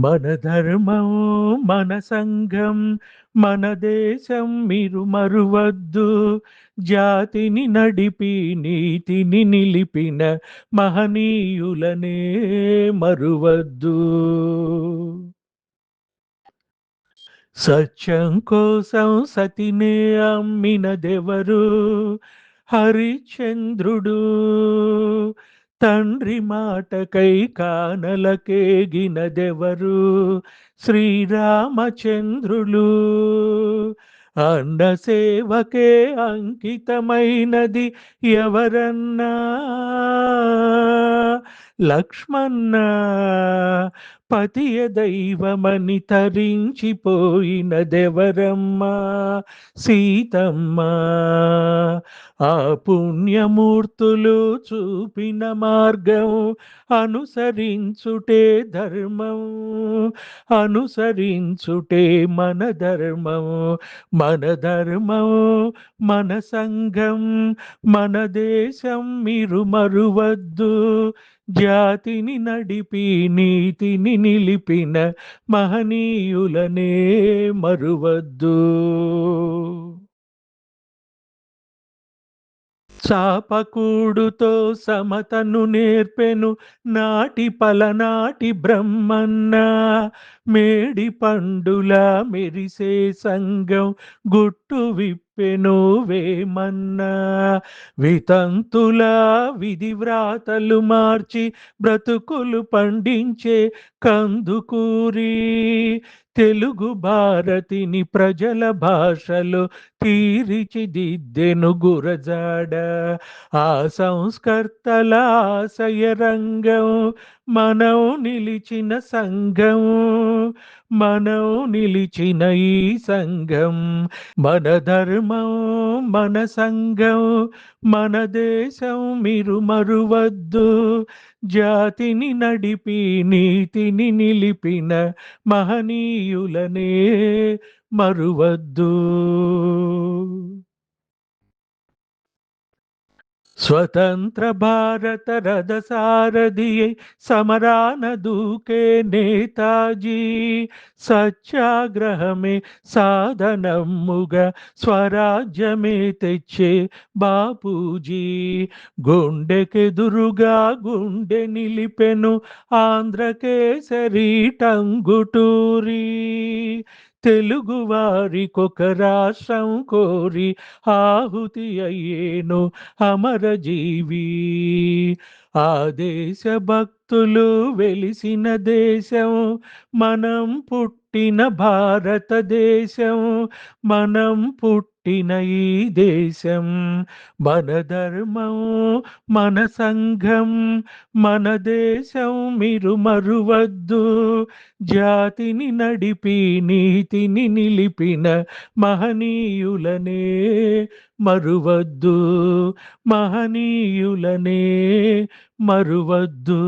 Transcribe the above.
మన ధర్మం మన సంఘం మన దేశం మీరు మరువద్దు. జాతిని నడిపి నీతిని నిలిపిన మహనీయులనే మరువద్దు. సత్యం కోసం సతినే అమ్మినదెవరు హరిచంద్రుడు తండ్రి మాటకై కానలకేగినదెవరు? శ్రీరామచంద్రులు. అన్న సేవకే అంకితమైనది ఎవరన్నా? లక్ష్మణ పతియ దైవమని తరించిపోయినదెవరమ్మా? సీతమ్మ ఆ పుణ్యమూర్తులు చూపిన మార్గం అనుసరించుటే ధర్మం అనుసరించుటే మన ధర్మం. మన ధర్మం మన సంఘం మన దేశం మీరు మరువద్దు. జాతిని నడిపి నీతిని నిలిపిన మహనీయులనే మరువద్దు. శాపకూడుతో సమతను నేర్పెను నాటి పలనాటి బ్రహ్మన్న. మేడి పండుల మెరిసే సంగం గుట్టు విప్పెను వేమన్నా. వితంతుల విధి వ్రాతలు మార్చి బ్రతుకులు పండించే కందుకూరి. తెలుగు భారతిని ప్రజల భాషలో తీర్చిదిద్దెను గురజాడ. ఆ సంస్కర్తల ఆశయ రంగం మనం నిలిచిన సంఘం మనం నిలిచిన ఈ సంఘం. మన ధర్మం మన సంఘం మన దేశం మీరు మరువద్దు. జాతిని నడిపి నీతిని నిలిపిన మహనీయులనే మరువద్దు. స్వతంత్ర భారత రథసారథి సమరాన దూకే నేతాజీ. సత్యాగ్రహమే సాధనముగా స్వరాజ్యమే తెచ్చే బాపూజీ. గుండెకెదురుగా గుండె నిలిపెను ఆంధ్రకేసరి టంగుటూరి. తెలుగు వారికొక రాష్ట్రం కోరి ఆహుతి అయ్యేను అమరజీవి. ఆ దేశ భక్తులు వెలిసిన దేశం మనం పుట్టిన భారతదేశం మనం పుట్టిన ఈ దేశం. మన ధర్మం మన సంఘం మన దేశం మీరు మరువద్దు. జాతిని నడిపి నీతిని నిలిపిన మహనీయులనే మరువద్దు మహనీయులనే మరువద్దు.